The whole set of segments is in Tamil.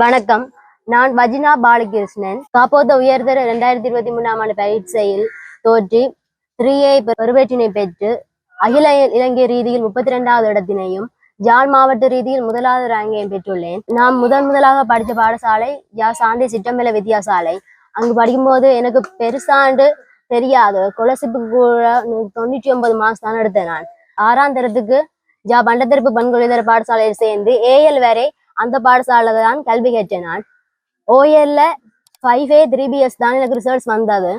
வணக்கம். நான் வஜினா பாலகிருஷ்ணன். காப்போத்த உயர்தர இரண்டாயிரத்தி இருபத்தி மூணாம் ஆண்டு பரீட்சையில் தோற்றி த்ரீ ஏ பெருவேற்றினை பெற்று அகில இலங்கை ரீதியில் முப்பத்தி ரெண்டாவது இடத்தினையும் ஜாழ் மாவட்ட ரீதியில் முதலாவது ரேங்கையும் பெற்றுள்ளேன். நான் முதன் முதலாக படித்த பாடசாலை யா சாந்தி சிட்டம்பல வித்தியாசாலை அங்கு படிக்கும்போது எனக்கு பெருசாண்டு தெரியாது. குலசிப்பு கூட தொண்ணூற்றி ஒன்பது மார்க்ஸ் தான் எடுத்தேன் நான். ஆறாம் தரத்துக்கு ஜா பண்டத்திருப்பு பண்கொழிதர பாடசாலையில் சேர்ந்து ஏஎல் வரை அந்த பாடசாலை தான் கல்வி கேட்டேன் நான். ஓஎல்ல ஃபைவ் ஏ த்ரீ பிஎஸ் தான் எனக்கு ரிசல்ட்ஸ் வந்தது.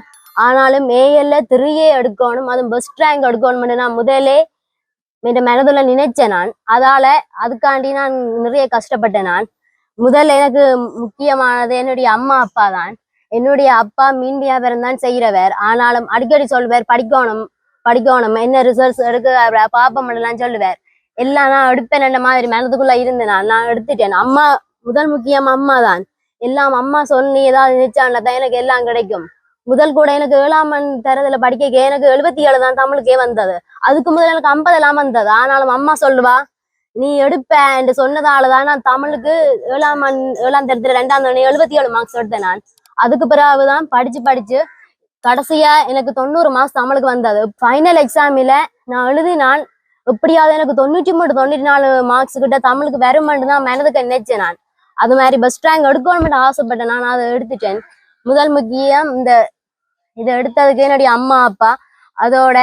ஆனாலும் ஏஎல்ல த்ரீ ஏ எடுக்கணும் அதுவும் பெஸ்ட் ரேங்க் எடுக்கணும்னு நான் முதலே என் மனதுல நினைச்சேன் நான். அதால அதுக்காண்டி நான் நிறைய கஷ்டப்பட்டேன் நான். முதல்ல எனக்கு முக்கியமானது என்னுடைய அம்மா அப்பா தான். என்னுடைய அப்பா மீன் வியாபாரம் தான் செய்கிறவர் ஆனாலும் அடிக்கடி சொல்லுவார் படிக்கணும் படிக்கணும் என்ன ரிசல்ட்ஸ் எடுக்க பாப்பம் எல்லாம் சொல்லுவார். எல்லாம் நான் எடுப்பேன் என்ன மாதிரி மனதுக்குள்ள இருந்தேன் நான் நான் எடுத்துட்டேன். அம்மா முதல் முக்கியம் அம்மா தான் எல்லாம் அம்மா சொன்னி ஏதாவது நினைச்சாண்டா தான் எனக்கு எல்லாம் கிடைக்கும். முதல் கூட எனக்கு ஏழாம் மண் தரத்துல படிக்க எனக்கு எழுபத்தி ஏழு தான் தமிழுக்கே வந்தது. அதுக்கு முதல் எனக்கு ஐம்பது எல்லாம் வந்தது. ஆனாலும் அம்மா சொல்லுவா நீ எடுப்ப என்று சொன்னதாலதான் நான் தமிழுக்கு ஏழாம் ஏழாம் தரத்துல ரெண்டாம் தரம் எழுபத்தி ஏழு மார்க்ஸ் எடுத்தேன் நான். அதுக்கு பிறகுதான் படிச்சு படிச்சு கடைசியா எனக்கு தொண்ணூறு மார்க்ஸ் தமிழுக்கு வந்தது. ஃபைனல் எக்ஸாமில நான் எழுதி நான் எப்படியாவது எனக்கு தொண்ணூற்றி மூணு தொண்ணூற்றி நாலு மார்க்ஸ் கிட்ட தமிழுக்கு வருமென்று தான் மனதுக்கு நினைச்சேன் நான். அது மாதிரி பெஸ்ட் ரேங்க் எடுக்கணும்னு ஆசைப்பட்டேன். நான் அதை எடுத்துட்டேன். முதல் முக்கியம் இந்த இதை எடுத்ததுக்கு என்னுடைய அம்மா அப்பா. அதோட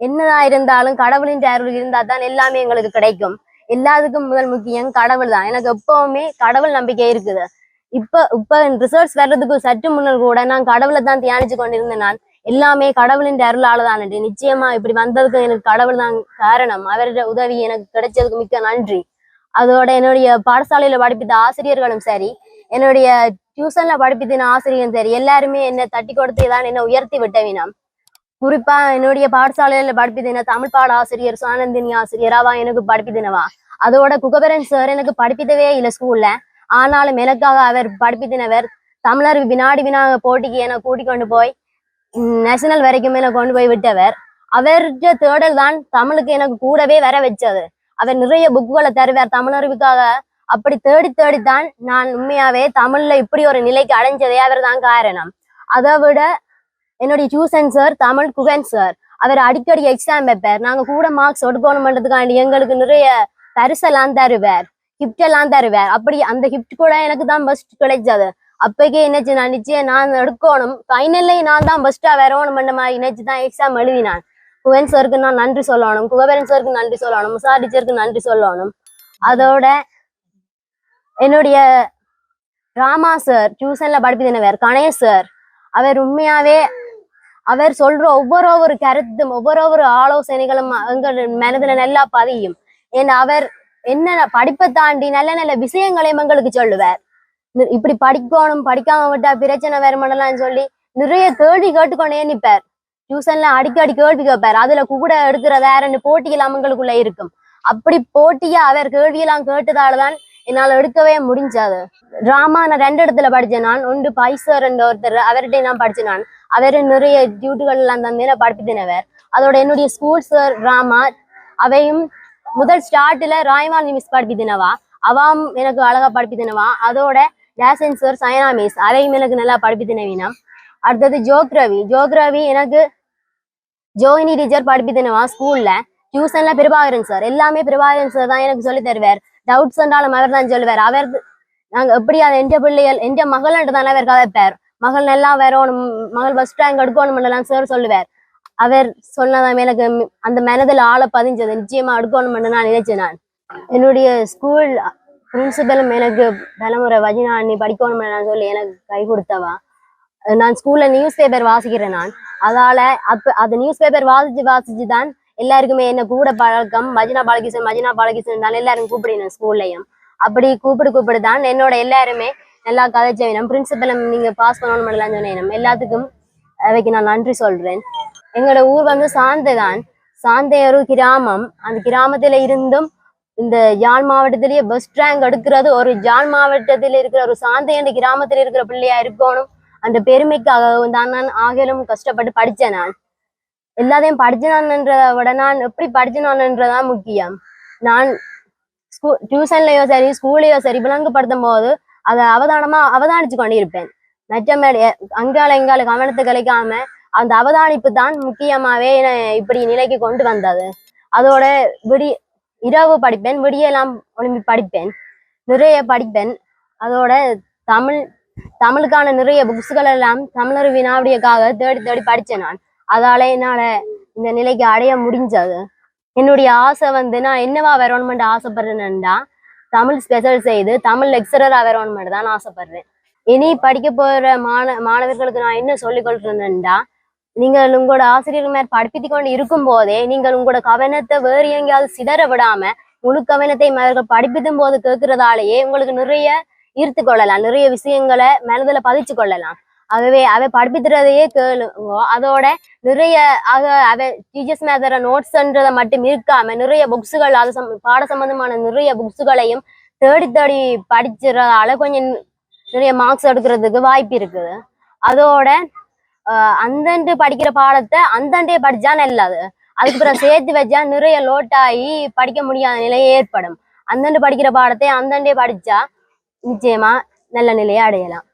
என்னதான் இருந்தாலும் கடவுளின் அருள் இருந்தா தான் எல்லாமே எங்களுக்கு கிடைக்கும். எல்லாத்துக்கும் முதல் முக்கியம் கடவுள் தான். எனக்கு எப்பவுமே கடவுள் நம்பிக்கை இருக்குது. இப்ப இப்ப ரிசர்ச் வர்றதுக்கு சற்று முன்னர் கூட நான் கடவுளை தான் தியானிச்சு கொண்டிருந்தேன் நான். எல்லாமே கடவுளின் அருளால தான் நிச்சயமா இப்படி வந்ததுக்கு எனக்கு கடவுள் தான் காரணம். அவருடைய உதவி எனக்கு கிடைச்சதுக்கு மிக்க நன்றி. அதோட என்னுடைய பாடசாலையில படிப்பித்த ஆசிரியர்களும் சரி என்னுடைய டியூஷன்ல படிப்பித்தின ஆசிரியரும் சரி எல்லாருமே என்னை தட்டி கொடுத்து தான் என்னை உயர்த்தி விட்டவினம் குறிப்பா என்னுடைய பாடசாலையில படிப்பித்தின தமிழ் பாட ஆசிரியர் சுவானந்தினி ஆசிரியராவா எனக்கு படிப்பித்தினவா. அதோட குகபரன் சார் எனக்கு படிப்பித்தவே இல்லை ஸ்கூல்ல ஆனாலும் எனக்காக அவர் படிப்பித்தினவர் தமிழர் வினாடி வினா போட்டிக்கு என்னை கூட்டிக் கொண்டு போய் நேஷனல் வரைக்குமே நான் கொண்டு போய் விட்டவர். அவர்கிட்ட தேடல் தான் தமிழுக்கு எனக்கு கூடவே வர வச்சது. அவர் நிறைய புக்குகளை தருவார் தமிழறிவுக்காக. அப்படி தேடி தேடித்தான் நான் உண்மையாவே தமிழ்ல இப்படி ஒரு நிலைக்கு அடைஞ்சதே அவர் தான் காரணம். அதை விட என்னுடைய tuition sir Tamil Guhan sir அவர் அடிக்கடி எக்ஸாம் வைப்பார். நாங்க கூட மார்க்ஸ் எடுக்கணும்ன்றதுக்காண்டி எங்களுக்கு நிறைய பரிசெல்லாம் தருவார். கிஃப்ட் எல்லாம் தருவார். அப்படி அந்த கிஃப்ட் கூட எனக்கு தான் பெஸ்ட் கிடைச்சது. அப்பக்கே என்னச்சு? நான் நிச்சயம் நான் எடுக்கணும். ஃபைனல்லையும் நான் தான் பெஸ்டா பண்ண மாதிரி நினைச்சு தான் எக்ஸாம் எழுதினான். குவன் சாருக்கு நான் நன்றி சொல்லணும். குகபரன் சாருக்கு நன்றி சொல்லணும். முசா டீச்சருக்கு நன்றி சொல்லணும். அதோட என்னுடைய ராமா சார் டியூஷன்ல படிப்பினவர் கணேஷ் சார் அவர் உண்மையாவே அவர் சொல்ற ஒவ்வொரு ஒரு கருத்தும் ஒவ்வொரு ஒரு ஆலோசனைகளும் எங்கள் மனதுல நல்லா பதியும். ஏன்னா அவர் என்ன படிப்பை தாண்டி நல்ல நல்ல விஷயங்களையும் எங்களுக்கு சொல்லுவார். இப்படி படிக்கணும் படிக்காம விட்டா பிரச்சனை வருமானலாம் சொல்லி நிறைய கேள்வி கேட்டுக்கொண்டே நிப்பார். டியூஷன்ல அடிக்கடி கேள்வி கேட்பார் அதுல கூட எடுக்கிற வேற ரெண்டு போட்டியெல்லாம் அவங்களுக்குள்ள இருக்கும். அப்படி போட்டியா அவர் கேள்வியெல்லாம் கேட்டதாலதான் என்னால் எடுக்கவே முடிஞ்சாது. டிராமா நான் ரெண்டு இடத்துல படித்தேன் நான் ஒன்று பைசர் என்ற ஒருத்தர் அவர்கிட்ட நான் படிச்சேன் நான். அவர் நிறைய டியூட்டிகள் எல்லாம் தந்து படிப்பித்தினவர் அதோட என்னுடைய ஸ்கூல் சார் டிராமா அவையும் முதல் ஸ்டார்ட்ல ராய்மால் மிஸ் படிப்பித்தினவா அவாம் எனக்கு அழகா படிப்பித்தினவா அதோட டேசன் சார் சயனா மிஸ் அதையும் எனக்கு நல்லா படிப்பித்தினவினம் அடுத்தது ஜோக்ரவி. ஜோக்ரவி எனக்கு ஜோயினி டீச்சர் படிப்பித்தினவா ஸ்கூல்ல டியூஷன்ல பிரபாகரன் சார் எல்லாமே பிரபாகரன் சார் தான் எனக்கு சொல்லி தருவார். டவுட்ஸ் என்றாலும் அவர் தான் சொல்லுவார். அவர் நாங்க எப்படி அது எந்த பிள்ளைகள் எந்த மகள்ன்ட்டு தானே அவர் கதைப்பார். மகள் நல்லா வரணும் மகள் ஃபர்ஸ்ட் ரேங்க் எடுக்கணும் சார் சொல்லுவார். அவர் சொன்னதான் எனக்கு அந்த மனதில் ஆளை பதிஞ்சது. நிச்சயமா எடுக்கணும்னு நான் நினைச்சேன் நான். என்னுடைய ஸ்கூல் பிரின்சிபலும் எனக்கு தலைமுறை வஜினா நீ படிக்கணும்னு நான் சொல்லி எனக்கு கை கொடுத்தவா. நான் ஸ்கூல்ல நியூஸ் பேப்பர் வாசிக்கிறேன் நான். அதால அப்ப அது நியூஸ் பேப்பர் வாசிச்சு வாசிச்சு தான் எல்லாருக்குமே என்ன கூட பழக்கம். மஜினா பாலகிருஷ்ணன் மஜினா பாலகிருஷ்ணன் எல்லாரும் கூப்பிடுவேன் ஸ்கூல்லையும் அப்படி கூப்பிடு கூப்பிடு தான் என்னோட எல்லாருமே நல்லா கதைச்ச வேணும் பிரின்சிபலும் நீங்க பாஸ் பண்ணணும் எல்லாம் சொன்னேன். எல்லாத்துக்கும் அவைக்கு நான் நன்றி சொல்றேன். எங்களோட ஊர் வந்து சாந்தை தான். சாந்தை ஒரு கிராமம். அந்த கிராமத்துல இருந்தும் இந்த யாழ் மாவட்டத்திலேயே பெஸ்ட் ரேங்க் எடுக்கிறது ஒரு யாழ் மாவட்டத்தில் இருக்கிற ஒரு சாந்தை என்ற கிராமத்தில் இருக்கிற பிள்ளையா இருக்கணும். அந்த பெருமைக்காகவும் தான் நான் ஆகிலும் கஷ்டப்பட்டு படித்தேன் நான். எல்லாத்தையும் படிச்சனான்றத விட நான் எப்படி படிச்சனான்றதான் முக்கியம். நான் ஸ்கூ டியூஷன்லயோ சரி ஸ்கூல்லையோ சரி விளங்குபடுத்தும் போது அதை அவதானமா அவதானிச்சு கொண்டிருப்பேன். மற்றபடி அங்கால இங்கால கவனத்தை கலைக்காம அந்த அவதானிப்பு தான் முக்கியமாவே என்னை இப்படி நிலைக்கு கொண்டு வந்தது. அதோட விடி இரவு படிப்பேன் விடியெல்லாம் ஒளிம்பி படிப்பேன் நிறைய படிப்பேன். அதோட தமிழ் தமிழுக்கான நிறைய புக்ஸ்கள் எல்லாம் தமிழர் வினாவிடியக்காக தேடி தேடி படிச்சேன் நான். அதால என்னால இந்த நிலைக்கு அடைய முடிஞ்சது. என்னுடைய ஆசை வந்து நான் என்னவா வரணுமெண்ட் ஆசைப்படுறேன்னா தமிழ் ஸ்பெஷல் செய்து தமிழ் லெக்சரராக வரணுமெண்ட் தான் ஆசைப்படுறேன். இனி படிக்க போற மாண மாணவர்களுக்கு நான் என்ன சொல்லிக் கொள்றேன்னா நீங்கள் உங்களோட ஆசிரியர்கள் மேல் படிப்பித்து கொண்டு இருக்கும் போதே நீங்கள் உங்களோட கவனத்தை வேறு எங்கேயாவது சிதற விடாம முழு கவனத்தை அவர்கள் படிப்பித்தும் போது கேட்கறதாலேயே உங்களுக்கு நிறைய ஈர்த்து கொள்ளலாம். நிறைய விஷயங்களை மனதில் பதிச்சு கொள்ளலாம். ஆகவே அவை படிப்பித்துறதையே கேளுங்க. அதோட நிறைய ஆக அவ டீச்சர்ஸ் மேதர நோட்ஸ்ன்றதை மட்டும் இருக்காம நிறைய புக்ஸுகள் அது சம் பாட சம்பந்தமான நிறைய புக்ஸுகளையும் தேடி தேடி படிச்சுறதால கொஞ்சம் நிறைய மார்க்ஸ் எடுக்கிறதுக்கு வாய்ப்பு இருக்குது. அதோட அந்தண்டு படிக்கிற பாடத்தை அந்தண்டே படிச்சா நல்லது. அதுக்கு பிறகு சேர்த்து வச்சா நிறைய லோட் ஆகி படிக்க முடியாத நிலை ஏற்படும். அந்தண்டு படிக்கிற பாடத்தை அந்தண்டே படிச்சா நிச்சயமா நல்ல நிலையை அடையலாம்.